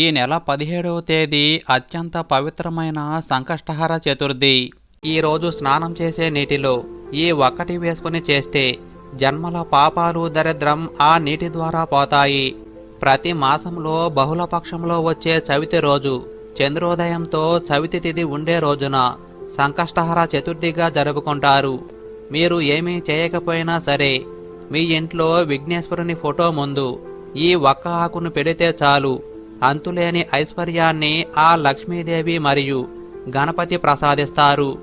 ఈ నెల పదిహేడవ తేదీ అత్యంత పవిత్రమైన సంకష్టహర చతుర్థి. ఈరోజు స్నానం చేసే నీటిలో ఈ ఒక్కటి వేసుకుని చేస్తే జన్మల పాపాలు దరిద్రం ఆ నీటి ద్వారా పోతాయి. ప్రతి మాసంలో బహుళ పక్షంలో వచ్చే చవితి రోజు చంద్రోదయంతో చవితి తిథి ఉండే రోజున సంకష్టహర చతుర్థిగా జరుపుకుంటారు. మీరు ఏమీ చేయకపోయినా సరే మీ ఇంట్లో విఘ్నేశ్వరుని ఫోటో ముందు ఈ ఒక్క ఆకును పెడితే చాలు. అంతులేని ఐశ్వర్యాన్ని ఆ లక్ష్మీదేవి మరియు గణపతి ప్రసాదిస్తారు.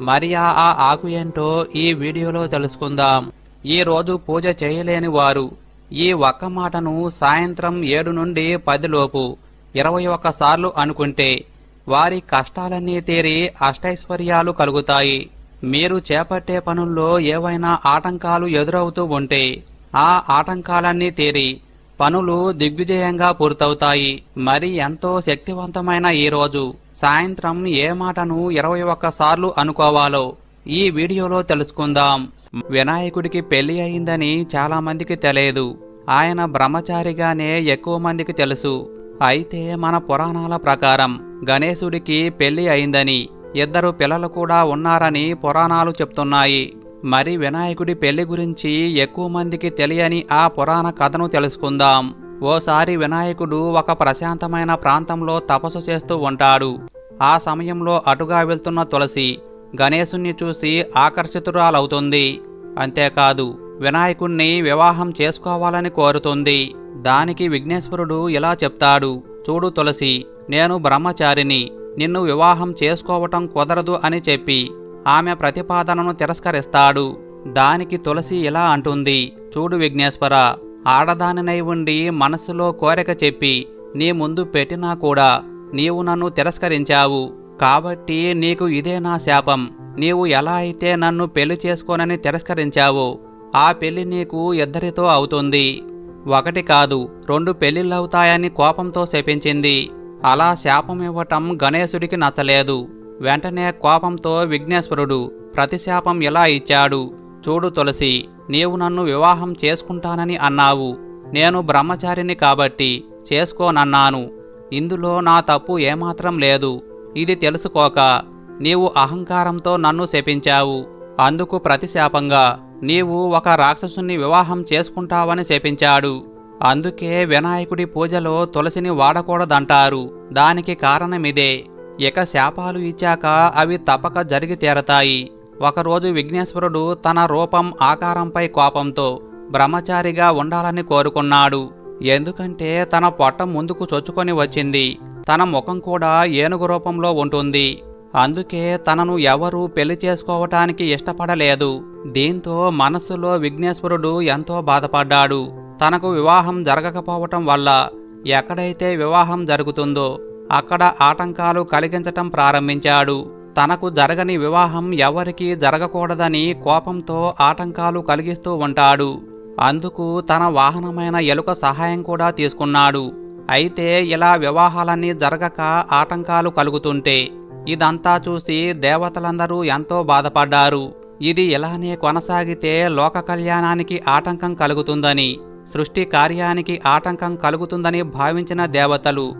మరి ఆ ఆకు ఏంటో ఈ వీడియోలో తెలుసుకుందాం. ఈ రోజు పూజ చేయలేని వారు ఈ ఒక్క మాటను సాయంత్రం ఏడు నుండి పదిలోపు ఇరవై సార్లు అనుకుంటే వారి కష్టాలన్నీ తీరి అష్టైశ్వర్యాలు కలుగుతాయి. మీరు చేపట్టే పనుల్లో ఏవైనా ఆటంకాలు ఎదురవుతూ ఉంటే ఆ ఆటంకాలన్నీ తీరి పనులు దిగ్విజయంగా పూర్తవుతాయి. మరి ఎంతో శక్తివంతమైన ఈ రోజు. సాయంత్రం ఏ మాటను ఇరవై సార్లు అనుకోవాలో? ఈ వీడియోలో తెలుసుకుందాం. వినాయకుడికి పెళ్ళి అయిందని చాలా మందికి తెలియదు. ఆయన బ్రహ్మచారిగానే ఎక్కువ మందికి తెలుసు. అయితే మన పురాణాల ప్రకారం గణేశుడికి పెళ్ళి అయిందని ఇద్దరు పిల్లలు కూడా ఉన్నారని పురాణాలు చెప్తున్నాయి. మరి వినాయకుడి పెళ్ళి గురించి ఎక్కువ మందికి తెలియని ఆ పురాణ కథను తెలుసుకుందాం. ఓసారి వినాయకుడు ఒక ప్రశాంతమైన ప్రాంతంలో తపస్సు చేస్తూ ఉంటాడు. ఆ సమయంలో అటుగా వెళ్తున్న తులసి గణేశుణ్ణి చూసి ఆకర్షితురాలవుతుంది. అంతేకాదు వినాయకుణ్ణి వివాహం చేసుకోవాలని కోరుతుంది. దానికి విఘ్నేశ్వరుడు ఇలా చెప్తాడు చూడు తులసి నేను బ్రహ్మచారిని నిన్ను వివాహం చేసుకోవటం కుదరదు అని చెప్పి ఆమె ప్రతిపాదనను తిరస్కరిస్తాడు. దానికి తులసి ఇలా అంటుంది చూడు విఘ్నేశ్వర ఆడదానినై ఉండి మనసులో కోరిక చెప్పి నీ ముందు పెట్టినా కూడా నీవు నన్ను తిరస్కరించావు. కాబట్టి నీకు ఇదే నా శాపం. నీవు ఎలా అయితే నన్ను పెళ్ళి చేసుకోనని తిరస్కరించావో ఆ పెళ్ళి నీకు ఇద్దరితో అవుతుంది. ఒకటి కాదు రెండు పెళ్ళిళ్ళవుతాయని కోపంతో శపించింది. అలా శాపం ఇవ్వటం గణేశుడికి నచ్చలేదు. వెంటనే కోపంతో విఘ్నేశ్వరుడు ప్రతిశాపం ఎలా ఇచ్చాడు? చూడు తులసి నీవు నన్ను వివాహం చేసుకుంటానని అన్నావు. నేను బ్రహ్మచారిని కాబట్టి చేసుకోనన్నాను. ఇందులో నా తప్పు ఏమాత్రం లేదు. ఇది తెలుసుకోక నీవు అహంకారంతో నన్ను శపించావు. అందుకు ప్రతిశాపంగా నీవు ఒక రాక్షసుని వివాహం చేసుకుంటావని శపించాడు. అందుకే వినాయకుడి పూజలో తులసిని వాడకూడదంటారు. దానికి కారణమిదే. ఇక శాపాలు ఇచ్చాక అవి తప్పక జరిగి తీరతాయి. ఒకరోజు విఘ్నేశ్వరుడు తన రూపం ఆకారంపై కోపంతో బ్రహ్మచారిగా ఉండాలని కోరుకున్నాడు. ఎందుకంటే తన పొట్ట ముందుకు చొచ్చుకొని వచ్చింది. తన ముఖం కూడా ఏనుగు రూపంలో ఉంటుంది. అందుకే తనను ఎవరూ పెళ్ళి చేసుకోవటానికి ఇష్టపడలేదు. దీంతో మనస్సులో విఘ్నేశ్వరుడు ఎంతో బాధపడ్డాడు. తనకు వివాహం జరగకపోవటం వల్ల ఎక్కడైతే వివాహం జరుగుతుందో అక్కడ ఆటంకాలు కలిగించటం ప్రారంభించాడు. తనకు జరగని వివాహం ఎవరికీ జరగకూడదని కోపంతో ఆటంకాలు కలిగిస్తూ ఉంటాడు. అందుకు తన వాహనమైన ఎలుక సహాయం కూడా తీసుకున్నాడు. అయితే ఇలా వివాహాలన్నీ జరగక ఆటంకాలు కలుగుతుంటే ఇదంతా చూసి దేవతలందరూ ఎంతో బాధపడ్డారు. ఇది ఇలానే కొనసాగితే లోక కళ్యాణానికి ఆటంకం కలుగుతుందని సృష్టి కార్యానికి ఆటంకం కలుగుతుందని భావించిన దేవతలు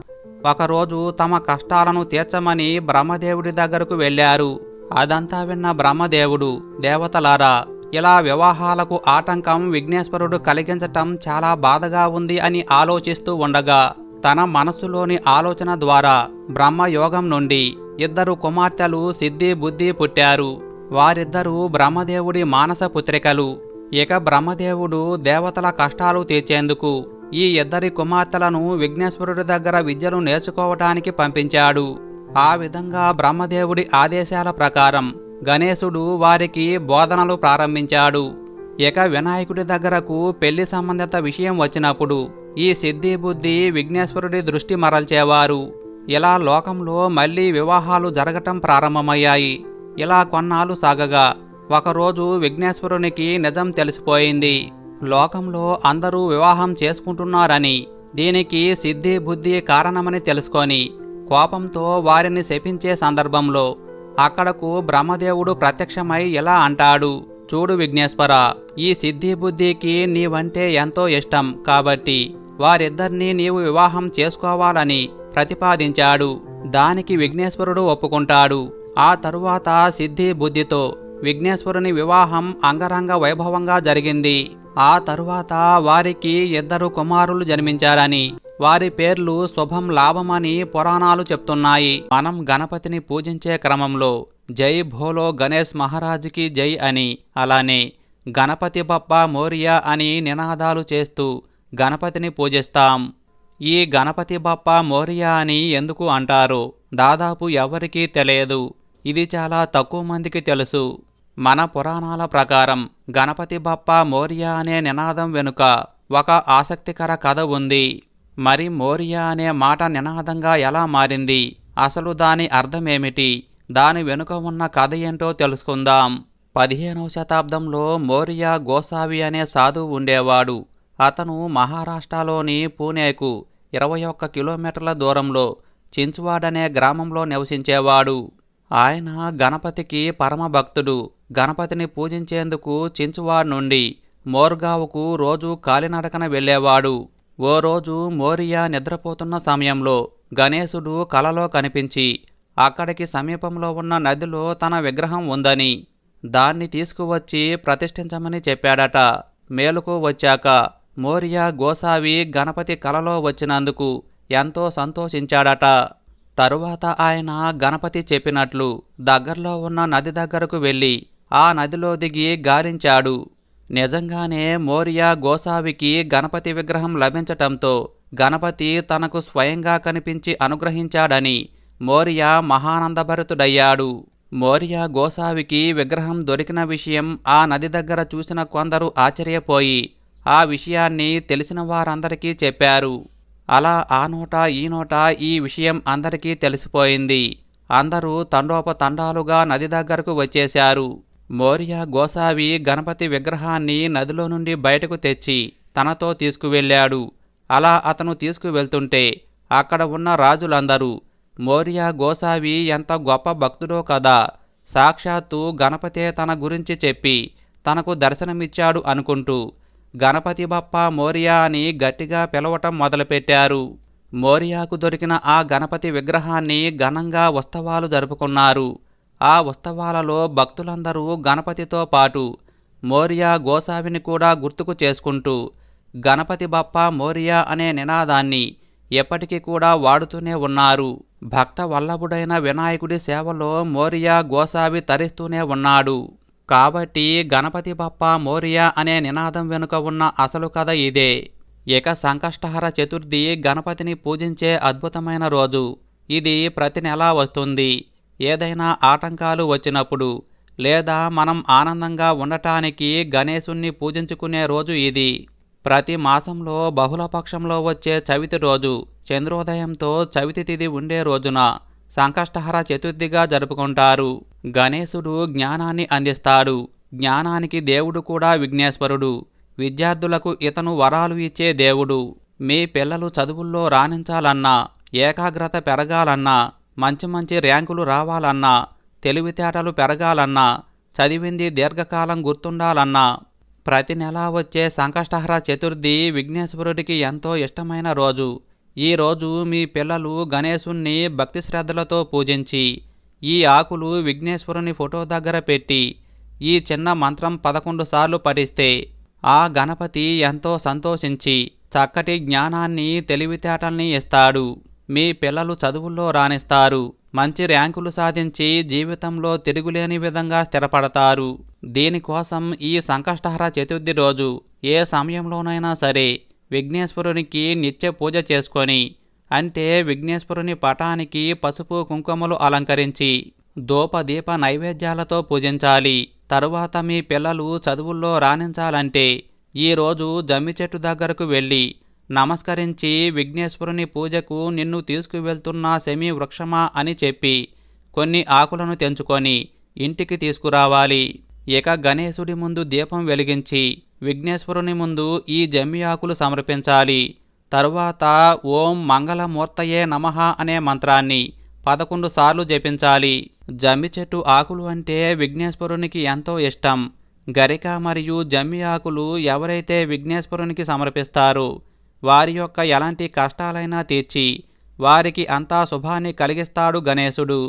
ఒకరోజు తమ కష్టాలను తీర్చమని బ్రహ్మదేవుడి దగ్గరకు వెళ్ళారు. అదంతా విన్న బ్రహ్మదేవుడు దేవతలారా ఇలా వివాహాలకు ఆటంకం విఘ్నేశ్వరుడు కలిగించటం చాలా బాధగా ఉంది అని ఆలోచిస్తూ ఉండగా తన మనస్సులోని ఆలోచన ద్వారా బ్రహ్మయోగం నుండి ఇద్దరు కుమార్తెలు సిద్ధి బుద్ధి పుట్టారు. వారిద్దరూ బ్రహ్మదేవుడి మానస పుత్రికలు. ఇక బ్రహ్మదేవుడు దేవతల కష్టాలు తీర్చేందుకు ఈ ఇద్దరి కుమార్తెలను విఘ్నేశ్వరుడి దగ్గర విద్యను నేర్చుకోవటానికి పంపించాడు. ఆ విధంగా బ్రహ్మదేవుడి ఆదేశాల ప్రకారం గణేశుడు వారికి బోధనలు ప్రారంభించాడు. ఇక వినాయకుడి దగ్గరకు పెళ్ళి సంబంధిత విషయం వచ్చినప్పుడు ఈ సిద్ధి బుద్ధి విఘ్నేశ్వరుడి దృష్టి మరల్చేవారు. ఇలా లోకంలో మళ్ళీ వివాహాలు జరగటం ప్రారంభమయ్యాయి. ఇలా కొన్నాళ్ళు సాగగా. ఒకరోజు విఘ్నేశ్వరునికి నిజం తెలిసిపోయింది. లోకంలో అందరూ వివాహం చేసుకుంటున్నారని దీనికి సిద్ధి బుద్ధి కారణమని తెలుసుకొని కోపంతో వారిని శపించే సందర్భంలో అక్కడకు బ్రహ్మదేవుడు ప్రత్యక్షమై ఇలా అంటాడు చూడు విఘ్నేశ్వర ఈ సిద్ధి బుద్ధికి నీవంటే ఎంతో ఇష్టం కాబట్టి వారిద్దరినీ నీవు వివాహం చేసుకోవాలని ప్రతిపాదించాడు. దానికి విఘ్నేశ్వరుడు ఒప్పుకుంటాడు. ఆ తరువాత సిద్ధి బుద్ధితో విఘ్నేశ్వరుని వివాహం అంగరంగ వైభవంగా జరిగింది. ఆ తరువాత వారికి ఇద్దరు కుమారులు జన్మించారని వారి పేర్లు శుభం లాభమని పురాణాలు చెప్తున్నాయి. మనం గణపతిని పూజించే క్రమంలో జై భోలో గణేష్ మహారాజుకి జై అని అలానే గణపతి బప్ప మోరియా అని నినాదాలు చేస్తూ గణపతిని పూజిస్తాం. ఈ గణపతి బప్ప మోరియా అని ఎందుకు అంటారు? దాదాపు ఎవరికీ తెలియదు. ఇది చాలా తక్కువ మందికి తెలుసు. మన పురాణాల ప్రకారం గణపతి బప్ప మోరియా అనే నినాదం వెనుక ఒక ఆసక్తికర కథ ఉంది. మరి మోరియా అనే మాట నినాదంగా ఎలా మారింది? అసలు దాని అర్థమేమిటి? దాని వెనుక ఉన్న కథ ఏంటో తెలుసుకుందాం. పదిహేనవ శతాబ్దంలో మోరియా గోసావి అనే సాధువు ఉండేవాడు. అతను మహారాష్ట్రలోని పూణేకు ఇరవై ఒక్క కిలోమీటర్ల దూరంలో చించువాడనే గ్రామంలో నివసించేవాడు. ఆయన గణపతికి పరమభక్తుడు. గణపతిని పూజించేందుకు చించువాడ్ నుండి మోర్గావుకు రోజు కాలినడకన వెళ్ళేవాడు. ఓ రోజు మోరియా నిద్రపోతున్న సమయంలో గణేశుడు కలలో కనిపించి అక్కడికి సమీపంలో ఉన్న నదిలో తన విగ్రహం ఉందని దాన్ని తీసుకువచ్చి ప్రతిష్ఠించమని చెప్పాడట. మేలుకు వచ్చాక మోరియా గోసావి గణపతి కలలో వచ్చినందుకు ఎంతో సంతోషించాడట. తరువాత ఆయన గణపతి చెప్పినట్లు దగ్గరలో ఉన్న నది దగ్గరకు వెళ్ళి ఆ నదిలో దిగి గాలించాడు నిజంగానే మోరియా గోసావికి గణపతి విగ్రహం లభించటంతో గణపతి తనకు స్వయంగా కనిపించి అనుగ్రహించాడని మోరియా మహానందభరితుడయ్యాడు. మోరియా గోసావికి విగ్రహం దొరికిన విషయం ఆ నది దగ్గర చూసిన కొందరు ఆశ్చర్యపోయి ఆ విషయాన్ని తెలిసిన వారందరికీ చెప్పారు. అలా ఆ నోట ఈ నోట ఈ విషయం అందరికీ తెలిసిపోయింది. అందరూ తండోపతండాలుగా నది దగ్గరకు వచ్చేశారు. మోరియా గోసావి గణపతి విగ్రహాన్ని నదిలో నుండి బయటకు తెచ్చి తనతో తీసుకువెళ్ళాడు. అలా అతను తీసుకువెళ్తుంటే అక్కడ ఉన్న రాజులందరూ మోరియా గోసావి ఎంత గొప్ప భక్తుడో కదా సాక్షాత్తు గణపతే తన గురించి చెప్పి తనకు దర్శనమిచ్చాడు అనుకుంటూ గణపతి బప్ప మోరియా అని గట్టిగా పిలవటం మొదలుపెట్టారు. మోరియాకు దొరికిన ఆ గణపతి విగ్రహాన్ని ఘనంగా ఉత్సవాలు జరుపుకున్నారు. ఆ ఉత్సవాలలో భక్తులందరూ గణపతితో పాటు మోరియా గోసావిని కూడా గుర్తుకు చేసుకుంటూ గణపతి బప్ప మోరియా అనే నినాదాన్ని ఎప్పటికీ కూడా వాడుతూనే ఉన్నారు. భక్త వల్లభుడైన వినాయకుడి సేవలో మోరియా గోసావి తరిస్తూనే ఉన్నాడు. కాబట్టి గణపతి బప్ప మోరియా అనే నినాదం వెనుక ఉన్న అసలు కథ ఇదే. ఇక సంకష్టహర చతుర్థి గణపతిని పూజించే అద్భుతమైన రోజు. ఇది ప్రతి నెలా వస్తుంది. ఏదైనా ఆటంకాలు వచ్చినప్పుడు లేదా మనం ఆనందంగా ఉండటానికి గణేశుణ్ణి పూజించుకునే రోజు ఇది. ప్రతి మాసంలో బహుళపక్షంలో వచ్చే చవితి రోజు చంద్రోదయంతో చవితి తిథి ఉండే రోజున సంకష్టహర చతుర్థిగా జరుపుకుంటారు. గణేశుడు జ్ఞానాన్ని అందిస్తాడు. జ్ఞానానికి దేవుడు కూడా విఘ్నేశ్వరుడు. విద్యార్థులకు ఇతను వరాలు ఇచ్చే దేవుడు. మీ పిల్లలు చదువుల్లో రాణించాలన్నా ఏకాగ్రత పెరగాలన్నా మంచి మంచి ర్యాంకులు రావాలన్నా తెలివితేటలు పెరగాలన్నా చదివింది దీర్ఘకాలం గుర్తుండాలన్నా ప్రతి నెల వచ్చే సంకష్టహర చతుర్థి విఘ్నేశ్వరుడికి ఎంతో ఇష్టమైన రోజు. ఈ రోజు మీ పిల్లలు గణేశుణ్ణి భక్తి శ్రద్ధలతో పూజించి ఈ ఆకులు విఘ్నేశ్వరుని ఫోటో దగ్గర పెట్టి ఈ చిన్న మంత్రం పదకొండు సార్లు పఠిస్తే ఆ గణపతి ఎంతో సంతోషించి చక్కటి జ్ఞానాన్ని తెలివితేటల్ని ఇస్తాడు. మీ పిల్లలు చదువుల్లో రాణిస్తారు. మంచి ర్యాంకులు సాధించి జీవితంలో తిరుగులేని విధంగా స్థిరపడతారు. దీనికోసం ఈ సంకష్టహర చతుర్థి రోజు ఏ సమయంలోనైనా సరే విఘ్నేశ్వరునికి నిత్య పూజ చేసుకొని అంటే విఘ్నేశ్వరుని పటానికి పసుపు కుంకుమలు అలంకరించి దూపదీప నైవేద్యాలతో పూజించాలి. తరువాత మీ పిల్లలు చదువుల్లో రాణించాలంటే ఈరోజు జమ్మి చెట్టు దగ్గరకు వెళ్ళి నమస్కరించి విఘ్నేశ్వరుని పూజకు నిన్ను తీసుకువెళ్తున్న సెమీ వృక్షమా అని చెప్పి కొన్ని ఆకులను తెంచుకొని ఇంటికి తీసుకురావాలి. ఇక గణేశుడి ముందు దీపం వెలిగించి విఘ్నేశ్వరుని ముందు ఈ జమ్మి ఆకులు సమర్పించాలి. తరువాత ఓం మంగళమూర్తయే నమః అనే మంత్రాన్ని పదకొండు సార్లు జపించాలి. జమ్మి చెట్టు ఆకులు అంటే విఘ్నేశ్వరునికి ఎంతో ఇష్టం. గరిక మరియు జమ్మి ఆకులు ఎవరైతే విఘ్నేశ్వరునికి సమర్పిస్తారో వారి యొక్క ఎలాంటి కష్టాలైనా తీర్చి వారికి అంతా శుభాన్ని కలిగిస్తాడు గణేశుడు.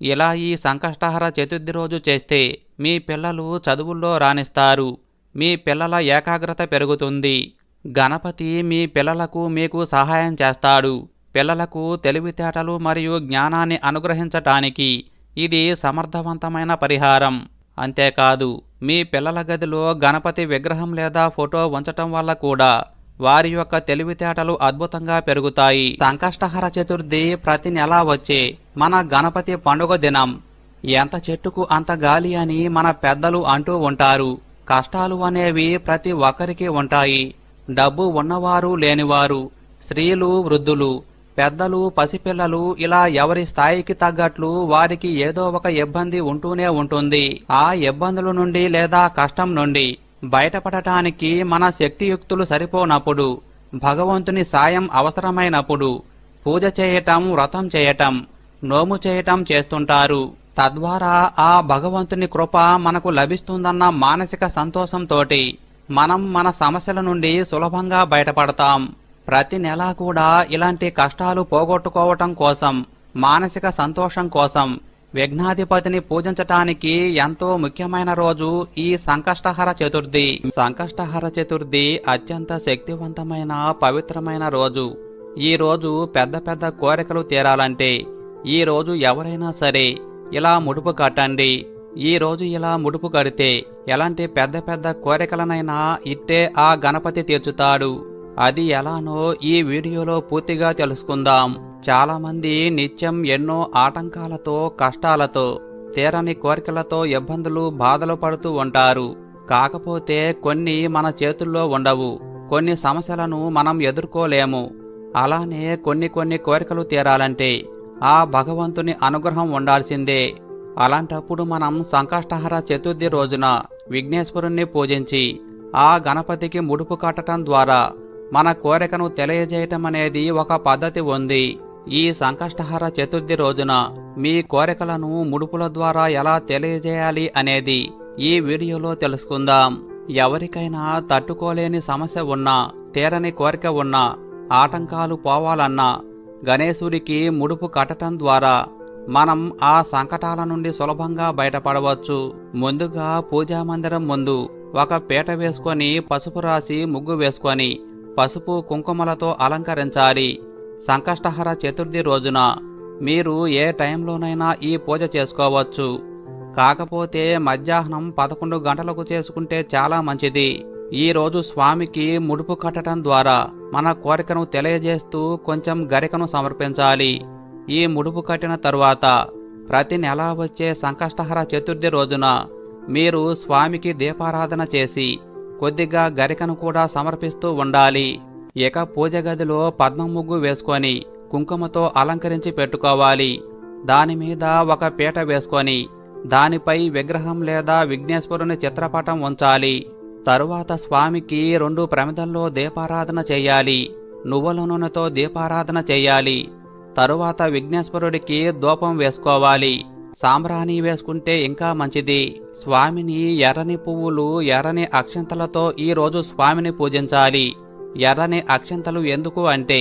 ఇలా ఈ సంకష్టహర చతుర్థి రోజు చేస్తే మీ పిల్లలు చదువుల్లో రాణిస్తారు. మీ పిల్లల ఏకాగ్రత పెరుగుతుంది. గణపతి మీ పిల్లలకు మీకు సహాయం చేస్తాడు. పిల్లలకు తెలివితేటలు మరియు జ్ఞానాన్ని అనుగ్రహించటానికి ఇది సమర్థవంతమైన పరిహారం. అంతేకాదు మీ పిల్లల గదిలో గణపతి విగ్రహం లేదా ఫోటో ఉంచటం వల్ల కూడా వారి యొక్క తెలివితేటలు అద్భుతంగా పెరుగుతాయి. సంకష్టహర చతుర్థి ప్రతి నెలా వచ్చే మన గణపతి పండుగ దినం. ఎంత చెట్టుకు అంత గాలి అని మన పెద్దలు అంటూ ఉంటారు. కష్టాలు అనేవి ప్రతి ఒక్కరికి ఉంటాయి. డబ్బు ఉన్నవారు లేనివారు స్త్రీలు వృద్ధులు పెద్దలు పసిపిల్లలు ఇలా ఎవరి స్థాయికి తగ్గట్లు వారికి ఏదో ఒక ఇబ్బంది ఉంటూనే ఉంటుంది. ఆ ఇబ్బందుల నుండి లేదా కష్టం నుండి బయటపడటానికి మన శక్తియుక్తులు సరిపోనప్పుడు భగవంతుని సాయం అవసరమైనప్పుడు పూజ చేయటం వ్రతం చేయటం నోము చేయటం చేస్తుంటారు. తద్వారా ఆ భగవంతుని కృప మనకు లభిస్తుందన్న మానసిక సంతోషంతోటి మనం మన సమస్యల నుండి సులభంగా బయటపడతాం. ప్రతి నెలా కూడా ఇలాంటి కష్టాలు పోగొట్టుకోవటం కోసం మానసిక సంతోషం కోసం విఘ్నాధిపతిని పూజించటానికి ఎంతో ముఖ్యమైన రోజు ఈ సంకష్టహర చతుర్థి. సంకష్టహర చతుర్థి అత్యంత శక్తివంతమైన పవిత్రమైన రోజు. ఈ రోజు పెద్ద పెద్ద కోరికలు తీరాలంటే ఈ రోజు ఎవరైనా సరే ఇలా ముడుపు కట్టండి. ఈ రోజు ఇలా ముడుపు కడితే ఎలాంటి పెద్ద పెద్ద కోరికలనైనా ఇట్టే ఆ గణపతి తీర్చుతాడు. అది ఎలానో ఈ వీడియోలో పూర్తిగా తెలుసుకుందాం. చాలామంది నిత్యం ఎన్నో ఆటంకాలతో కష్టాలతో తీరని కోరికలతో ఇబ్బందులు బాధలు పడుతూ ఉంటారు. కాకపోతే కొన్ని మన చేతుల్లో ఉండవు. కొన్ని సమస్యలను మనం ఎదుర్కోలేము. అలానే కొన్ని కొన్ని కోరికలు తీరాలంటే ఆ భగవంతుని అనుగ్రహం ఉండాల్సిందే. అలాంటప్పుడు మనం సంకష్టహర చతుర్థి రోజున విఘ్నేశ్వరుణ్ణి పూజించి ఆ గణపతికి ముడుపు కట్టడం ద్వారా మన కోరికను తెలియజేయటం అనేది ఒక పద్ధతి ఉంది. ఈ సంకష్టహర చతుర్థి రోజున మీ కోరికలను ముడుపుల ద్వారా ఎలా తెలియజేయాలి అనేది ఈ వీడియోలో తెలుసుకుందాం. ఎవరికైనా తట్టుకోలేని సమస్య ఉన్నా తీరని కోరిక ఉన్నా ఆటంకాలు పోవాలన్నా గణేశుడికి ముడుపు కట్టడం ద్వారా మనం ఆ సంకటాల నుండి సులభంగా బయటపడవచ్చు. ముందుగా పూజా మందిరం ముందు ఒక పీట వేసుకొని పసుపు రాసి ముగ్గు వేసుకొని పసుపు కుంకుమలతో అలంకరించాలి. సంకష్టహర చతుర్థి రోజున మీరు ఏ టైంలోనైనా ఈ పూజ చేసుకోవచ్చు. కాకపోతే మధ్యాహ్నం పదకొండు గంటలకు చేసుకుంటే చాలా మంచిది. ఈ రోజు స్వామికి ముడుపు కట్టడం ద్వారా మన కోరికను తెలియజేస్తూ కొంచెం గరికను సమర్పించాలి. ఈ ముడుపు కట్టిన తరువాత ప్రతి నెల వచ్చే సంకష్టహర చతుర్థి రోజున మీరు స్వామికి దీపారాధన చేసి కొద్దిగా గరికను కూడా సమర్పిస్తూ ఉండాలి. ఇక పూజ గదిలో పద్మ ముగ్గు వేసుకొని కుంకుమతో అలంకరించి పెట్టుకోవాలి. దాని మీద ఒక పీట వేసుకొని దానిపై విగ్రహం లేదా విఘ్నేశ్వరుని చిత్రపటం ఉంచాలి. తరువాత స్వామికి రెండు ప్రమిదల్లో దీపారాధన చేయాలి. నువ్వుల నూనెతో దీపారాధన చేయాలి. తరువాత విఘ్నేశ్వరుడికి దూపం వేసుకోవాలి. సాంబ్రాణి వేసుకుంటే ఇంకా మంచిది. స్వామిని ఎర్రని పువ్వులు ఎర్రని అక్షంతలతో ఈ రోజు స్వామిని పూజించాలి. ఎర్రని అక్షంతలు ఎందుకు అంటే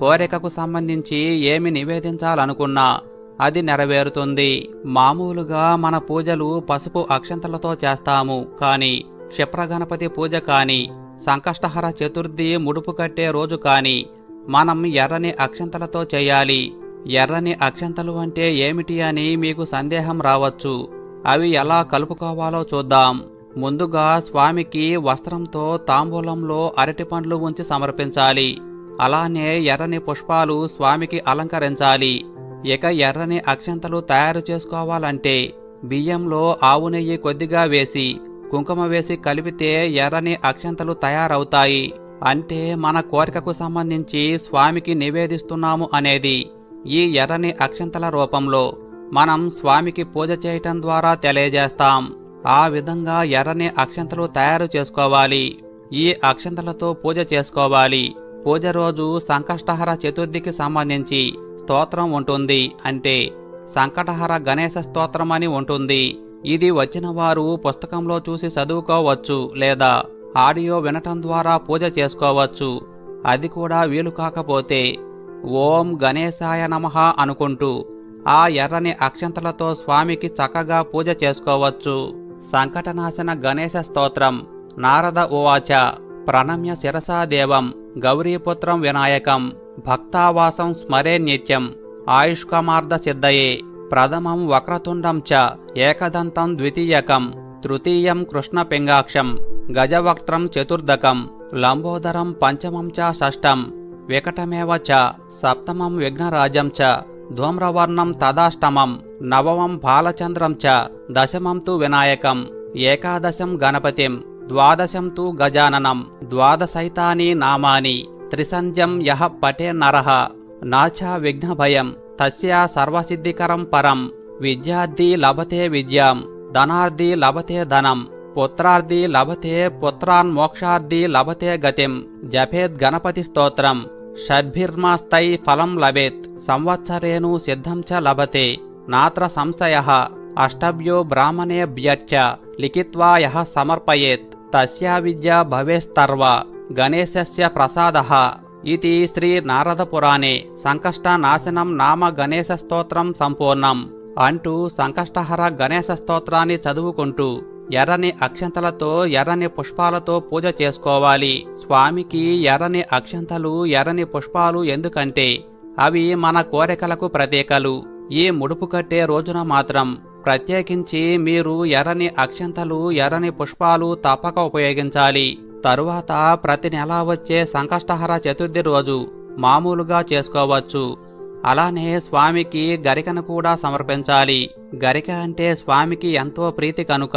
కోరికకు సంబంధించి ఏమి నివేదించాలనుకున్నా అది నెరవేరుతుంది. మామూలుగా మన పూజలు పసుపు అక్షంతలతో చేస్తాము కానీ క్షిప్రగణపతి పూజ కాని సంకష్టహర చతుర్థి ముడుపు కట్టే రోజు కాని మనం ఎర్రని అక్షంతలతో చేయాలి. ఎర్రని అక్షంతలు అంటే ఏమిటి అని మీకు సందేహం రావచ్చు. అవి ఎలా కలుపుకోవాలో చూద్దాం. ముందుగా స్వామికి వస్త్రంతో తాంబూలంలో అరటిపండ్లు ఉంచి సమర్పించాలి. అలానే ఎర్రని పుష్పాలు స్వామికి అలంకరించాలి. ఇక ఎర్రని అక్షంతలు తయారు చేసుకోవాలంటే బియ్యంలో ఆవు నెయ్యి కొద్దిగా వేసి కుంకుమ వేసి కలిపితే ఎర్రని అక్షంతలు తయారవుతాయి. అంటే మన కోరికకు సంబంధించి స్వామికి నివేదిస్తున్నాము అనేది ఈ ఎర్రని అక్షంతల రూపంలో మనం స్వామికి పూజ చేయటం ద్వారా తెలియజేస్తాం. ఆ విధంగా ఎర్రని అక్షంతలు తయారు చేసుకోవాలి. ఈ అక్షంతలతో పూజ చేసుకోవాలి. పూజ రోజు సంకష్టహర చతుర్థికి సంబంధించి స్తోత్రం ఉంటుంది అంటే సంకటహర గణేశ స్తోత్రం అని ఉంటుంది. ఇది వచ్చిన వారు పుస్తకంలో చూసి చదువుకోవచ్చు లేదా ఆడియో వినటం ద్వారా పూజ చేసుకోవచ్చు. అది కూడా వీలు కాకపోతే ఓం గణేశాయ నమః అనుకుంటూ ఆ ఎర్రని అక్షంతలతో స్వామికి చక్కగా పూజ చేసుకోవచ్చు. సంకటనాశన గణేశ స్తోత్రం నారద ఉవాచ ప్రణమ్య శిరసాదేవం గౌరీపుత్రం వినాయకం భక్తావాసం స్మరే నిత్యం ఆయుష్కమార్ధ సిద్ధయే ప్రథమం వక్రతుండం చ ఏకదంతం ద్వితీయకం. తృతీయం కృష్ణపింగాక్షం గజవక్త్రం చతుర్దకం లంబోదరం పంచమం చ షష్టం వికటమేవ చ సప్తమం విఘ్నరాజం చ ధూమ్రవర్ణం తదాష్టమం నవమం బాలచంద్రం చ దశమం తు వినాయకం ఏకాదశం గణపతిం ద్వాదశం తు గజాననం ద్వాదశైతాని నామాని త్రిసంధ్యం యః పటే నరః నాచ విఘ్నభయం తస్య సర్వసిద్ధికరం పరం విద్యార్థి లభతే విద్యాం. ధనార్థి లభతే ధనం పుత్రార్థి లభతే పుత్రాన్ మోక్షార్థి లభతే గతిం జపేద్ గణపతి స్తోత్రం షడ్భిర్మాస్తై ఫలం లభేత్ సంవత్సరేణు సిద్ధం చ లభతే నాత్ర సంశయ అష్టభ్యో బ్రాహ్మణేభ్యచ్చ లిఖిత్వా యహ సమర్పయేత్ తస్యా విద్య భవేస్తర్వ గణేశస్య ప్రసాదః ఇది శ్రీ నారదపురాణే సంకష్టనాశనం నామ గణేశస్తోత్రం సంపూర్ణం. అంటూ సంకష్టహర గణేశ స్తోత్రాన్ని చదువుకుంటూ ఎర్రని అక్షంతలతో ఎర్రని పుష్పాలతో పూజ చేసుకోవాలి. స్వామికి ఎర్రని అక్షంతలు ఎర్రని పుష్పాలు ఎందుకంటే అవి మన కోరికలకు ప్రతీకలు. ఈ ముడుపు కట్టే రోజున మాత్రం ప్రత్యేకించి మీరు ఎర్రని అక్షంతలు ఎర్రని పుష్పాలు తప్పక ఉపయోగించాలి. తరువాత ప్రతి నెల వచ్చే సంకష్టహర చతుర్థి రోజు మామూలుగా చేసుకోవచ్చు. అలానే స్వామికి గరికను కూడా సమర్పించాలి. గరిక అంటే స్వామికి ఎంతో ప్రీతి కనుక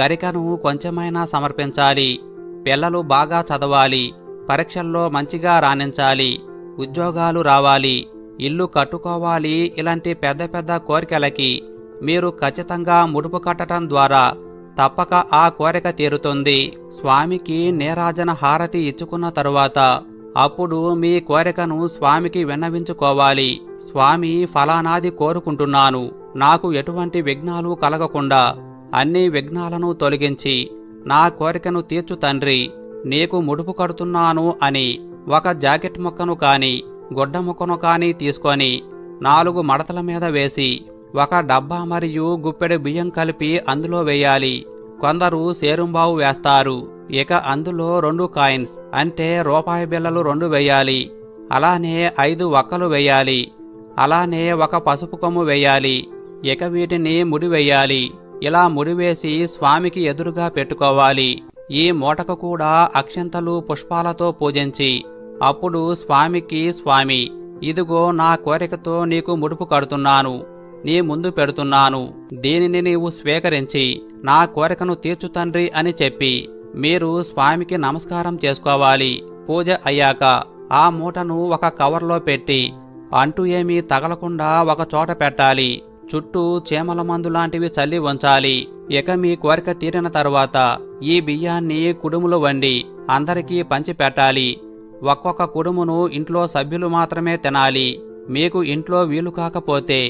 గరికను కొంచెమైనా సమర్పించాలి. పిల్లలు బాగా చదవాలి. పరీక్షల్లో మంచిగా రాణించాలి. ఉద్యోగాలు రావాలి. ఇల్లు కట్టుకోవాలి ఇలాంటి పెద్ద పెద్ద కోరికలకి మీరు ఖచ్చితంగా ముడుపు కట్టడం ద్వారా తప్పక ఆ కోరిక తీరుతుంది. స్వామికి నేరాజన హారతి ఇచ్చుకున్న తరువాత అప్పుడు మీ కోరికను స్వామికి విన్నవించుకోవాలి. స్వామి ఫలానాది కోరుకుంటున్నాను. నాకు ఎటువంటి విఘ్నాలు కలగకుండా అన్ని విఘ్నాలను తొలగించి నా కోరికను తీర్చు తండ్రి. నీకు ముడుపు కడుతున్నాను అని ఒక జాకెట్ ముక్కను కాని గుడ్డ ముక్కను కాని తీసుకొని నాలుగు మడతల మీద వేసి ఒక డబ్బా మరియు గుప్పెడు బియ్యం కలిపి అందులో వేయాలి. కొందరు సేరుంబావు వేస్తారు. ఇక అందులో రెండు కాయిన్స్ అంటే రూపాయి బిళ్ళలు రెండు వేయాలి. అలానే ఐదు వక్కలు వేయాలి. అలానే ఒక పసుపు కొమ్ము వేయాలి. ఇక వీటిని ముడి వేయాలి. ఇలా ముడివేసి స్వామికి ఎదురుగా పెట్టుకోవాలి. ఈ మూటకు కూడా అక్షంతలు పుష్పాలతో పూజించి అప్పుడు స్వామికి స్వామి ఇదిగో నా కోరికతో నీకు ముడుపు కడుతున్నాను నీ ముందు పెడుతున్నాను దీనిని నీవు స్వీకరించి నా కోరికను తీర్చు తండ్రి అని చెప్పి మీరు స్వామికి నమస్కారం చేసుకోవాలి. పూజ అయ్యాక ఆ మూటను ఒక కవర్లో పెట్టి అంటూ ఏమీ తగలకుండా ఒక చోట పెట్టాలి. చుట్టూ చీమల మందు లాంటివి చల్లి ఉంచాలి ఇక మీ కోరిక తీరిన తరువాత ఈ బియ్యాన్ని కుడుములు వండి అందరికీ పంచి పెట్టాలి ఒక్కొక్క కుడుమును ఇంట్లో సభ్యులు మాత్రమే తినాలి. మీకు ఇంట్లో వీలు కాకపోతే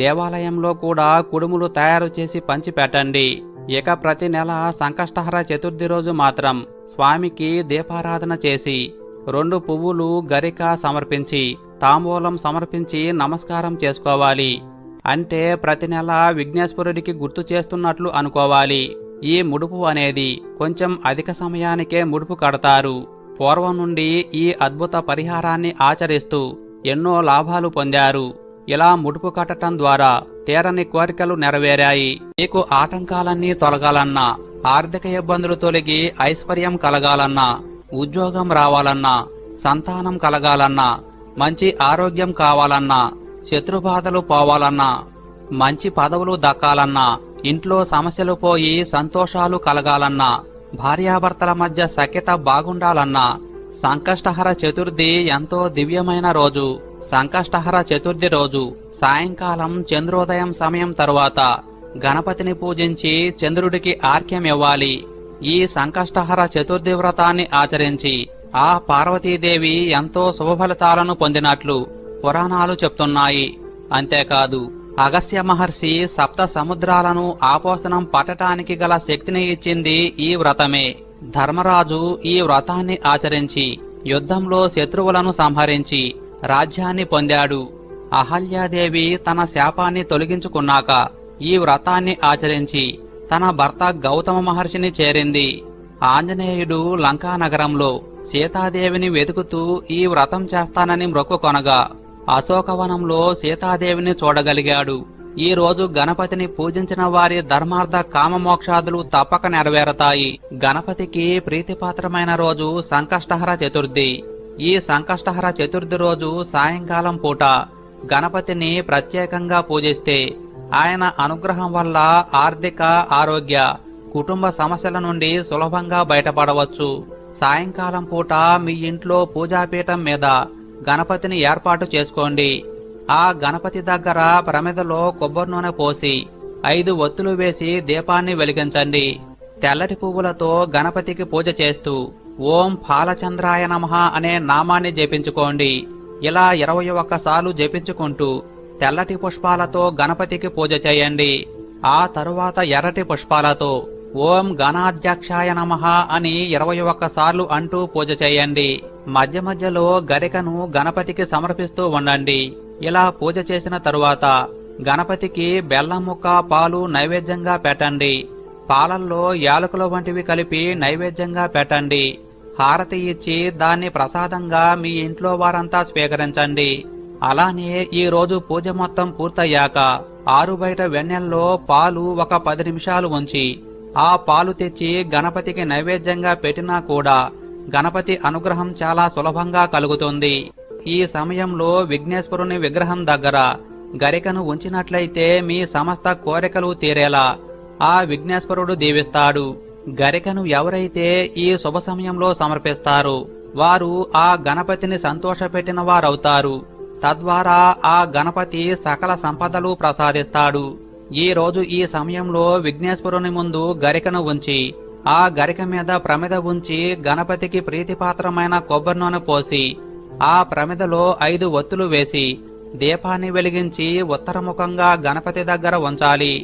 దేవాలయంలో కూడా కుడుములు తయారు చేసి పంచి పెట్టండి ఇక ప్రతి నెల సంకష్టహర చతుర్థి రోజు మాత్రం స్వామికి దీపారాధన చేసి రెండు పువ్వులు గరిక సమర్పించి తాంబూలం సమర్పించి నమస్కారం చేసుకోవాలి. అంటే ప్రతి నెల విఘ్నేశ్వరుడికి గుర్తు చేస్తున్నట్లు అనుకోవాలి. ఈ ముడుపు అనేది కొంచెం అధిక సమయానికే ముడుపు కడతారు. పూర్వం నుండి ఈ అద్భుత పరిహారాన్ని ఆచరిస్తూ ఎన్నో లాభాలు పొందారు. ఇలా ముడుపు కట్టడం ద్వారా తీరని కోరికలు నెరవేరాయి. మీకు ఆటంకాలన్నీ తొలగాలన్నా ఆర్థిక ఇబ్బందులు తొలగి ఐశ్వర్యం కలగాలన్నా ఉద్యోగం రావాలన్నా సంతానం కలగాలన్నా మంచి ఆరోగ్యం కావాలన్నా శత్రుబాధలు పోవాలన్నా మంచి పదవులు దక్కాలన్నా ఇంట్లో సమస్యలు పోయి సంతోషాలు కలగాలన్నా భార్యాభర్తల మధ్య సఖ్యత బాగుండాలన్నా సంకష్టహర చతుర్థి ఎంతో దివ్యమైన రోజు. సంకష్టహర చతుర్థి రోజు సాయంకాలం చంద్రోదయం సమయం తరువాత గణపతిని పూజించి చంద్రుడికి ఆర్క్యం ఇవ్వాలి ఈ సంకష్టహర చతుర్థి వ్రతాన్ని ఆచరించి ఆ పార్వతీదేవి ఎంతో శుభఫలితాలను పొందినట్లు పురాణాలు చెప్తున్నాయి. అంతేకాదు అగస్త్య మహర్షి సప్త సముద్రాలను ఆపోసనం పట్టటానికి గల శక్తిని ఇచ్చింది ఈ వ్రతమే. ధర్మరాజు ఈ వ్రతాన్ని ఆచరించి యుద్ధంలో శత్రువులను సంహరించి రాజ్యాన్ని పొందాడు. అహల్యాదేవి తన శాపాన్ని తొలగించుకున్నాక ఈ వ్రతాన్ని ఆచరించి తన భర్త గౌతమ మహర్షిని చేరింది. ఆంజనేయుడు లంకా నగరంలో సీతాదేవిని వెతుకుతూ ఈ వ్రతం చేస్తానని మొక్కుకొనగా అశోకవనంలో సీతాదేవిని చూడగలిగాడు. ఈ రోజు గణపతిని పూజించిన వారి ధర్మార్థ కామమోక్షాదులు తప్పక నెరవేరతాయి. గణపతికి ప్రీతిపాత్రమైన రోజు సంకష్టహర చతుర్థి. ఈ సంకష్టహర చతుర్థి రోజు సాయంకాలం పూట గణపతిని ప్రత్యేకంగా పూజిస్తే ఆయన అనుగ్రహం వల్ల ఆర్థిక ఆరోగ్య కుటుంబ సమస్యల నుండి సులభంగా బయటపడవచ్చు. సాయంకాలం పూట మీ ఇంట్లో పూజాపీఠం మీద గణపతిని ఏర్పాటు చేసుకోండి. ఆ గణపతి దగ్గర ప్రమిదలో కొబ్బరి నూనె పోసి ఐదు ఒత్తులు వేసి దీపాన్ని వెలిగించండి. తెల్లటి పువ్వులతో గణపతికి పూజ చేస్తూ ఓం ఫాలచంద్రాయ నమః అనే నామాన్ని జపించుకోండి. ఇలా ఇరవై ఒక్కసార్లు జపించుకుంటూ తెల్లటి పుష్పాలతో గణపతికి పూజ చేయండి. ఆ తరువాత ఎర్రటి పుష్పాలతో ఓం గణాధ్యక్షాయ నమః అని ఇరవై ఒక్కసార్లు అంటూ పూజ చేయండి. మధ్య మధ్యలో గరికను గణపతికి సమర్పిస్తూ ఉండండి. ఇలా పూజ చేసిన తరువాత గణపతికి బెల్లం ముక్క పాలు నైవేద్యంగా పెట్టండి. పాలల్లో యాలకుల వంటివి కలిపి నైవేద్యంగా పెట్టండి. హారతి ఇచ్చి దాన్ని ప్రసాదంగా మీ ఇంట్లో వారంతా స్వీకరించండి. అలానే ఈ రోజు పూజ మొత్తం పూర్తయ్యాక ఆరు బయట వెన్నెల్లో పాలు ఒక పది నిమిషాలు ఉంచి ఆ పాలు తెచ్చి గణపతికి నైవేద్యంగా పెట్టినా కూడా గణపతి అనుగ్రహం చాలా సులభంగా కలుగుతుంది. ఈ సమయంలో విఘ్నేశ్వరుని విగ్రహం దగ్గర గరికను ఉంచినట్లయితే మీ సమస్త కోరికలు తీరేలా ఆ విఘ్నేశ్వరుడు దీవిస్తాడు. గరికను ఎవరైతే ఈ శుభ సమయంలో సమర్పిస్తారు వారు ఆ గణపతిని సంతోషపెట్టిన వారవుతారు. తద్వారా ఆ గణపతి సకల సంపదలు ప్రసాదిస్తాడు. ఈ రోజు ఈ సమయంలో విఘ్నేశ్వరుని ముందు గరికను ఉంచి ఆ గరిక మీద ప్రమిద ఉంచి గణపతికి ప్రీతిపాత్రమైన కొబ్బరి నూనె పోసి ఆ ప్రమిదలో ఐదు ఒత్తులు వేసి దీపాన్ని వెలిగించి ఉత్తరముఖంగా గణపతి దగ్గర ఉంచాలి.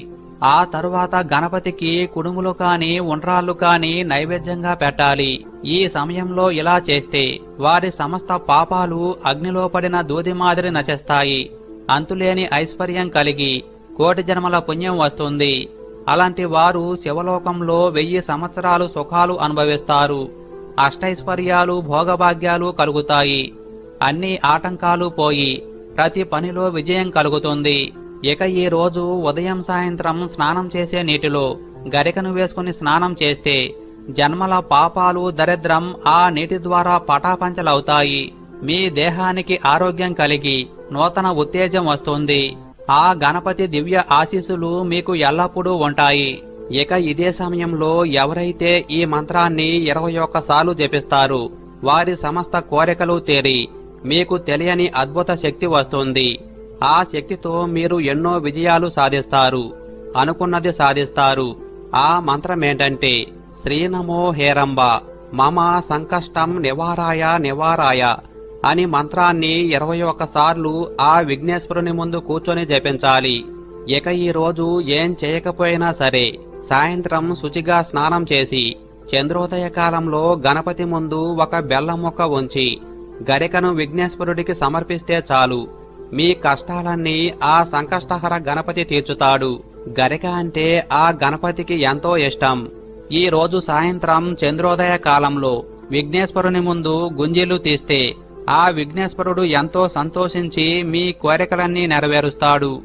ఆ తరువాత గణపతికి కుడుములు కాని ఉండ్రాళ్ళు కాని నైవేద్యంగా పెట్టాలి. ఈ సమయంలో ఇలా చేస్తే వారి సమస్త పాపాలు అగ్నిలో పడిన దూది మాదిరి నశిస్తాయి. అంతులేని ఐశ్వర్యం కలిగి కోటి జన్మల పుణ్యం వస్తుంది. అలాంటి వారు శివలోకంలో వెయ్యి సంవత్సరాలు సుఖాలు అనుభవిస్తారు. అష్టైశ్వర్యాలు భోగభాగ్యాలు కలుగుతాయి. అన్ని ఆటంకాలు పోయి ప్రతి పనిలో విజయం కలుగుతుంది. ఇక ఈ రోజు ఉదయం సాయంత్రం స్నానం చేసే నీటిలో గరికను వేసుకుని స్నానం చేస్తే జన్మల పాపాలు దరిద్రం ఆ నీటి ద్వారా పటాపంచలవుతాయి. మీ దేహానికి ఆరోగ్యం కలిగి నూతన ఉత్తేజం వస్తుంది. ఆ గణపతి దివ్య ఆశీస్సులు మీకు ఎల్లప్పుడూ ఉంటాయి. ఇక ఇదే సమయంలో ఎవరైతే ఈ మంత్రాన్ని ఇరవై ఒక్కసార్లు జపిస్తారు వారి సమస్త కోరికలు తీరి మీకు తెలియని అద్భుత శక్తి వస్తుంది. ఆ శక్తితో మీరు ఎన్నో విజయాలు సాధిస్తారు. అనుకున్నది సాధిస్తారు. ఆ మంత్రమేంటంటే శ్రీనమో హేరంబ మమ సంకష్టం నివారాయ నివారాయ అని మంత్రాన్ని ఇరవై ఒక్కసార్లు ఆ విఘ్నేశ్వరుని ముందు కూర్చొని జపించాలి. ఇక ఈ రోజు ఏం చేయకపోయినా సరే సాయంత్రం శుచిగా స్నానం చేసి చంద్రోదయ కాలంలో గణపతి ముందు ఒక బెల్లం మొక్క ఉంచి గరికను విఘ్నేశ్వరుడికి సమర్పిస్తే చాలు. మీ కష్టాలన్నీ ఆ సంకష్టహర గణపతి తీర్చుతాడు. గరిక అంటే ఆ గణపతికి ఎంతో ఇష్టం. ఈ రోజు సాయంత్రం చంద్రోదయ కాలంలో విఘ్నేశ్వరుని ముందు గుంజీలు తీస్తే ఆ విఘ్నేశ్వరుడు ఎంతో సంతోషించి మీ కోరికలన్నీ నెరవేరుస్తాడు.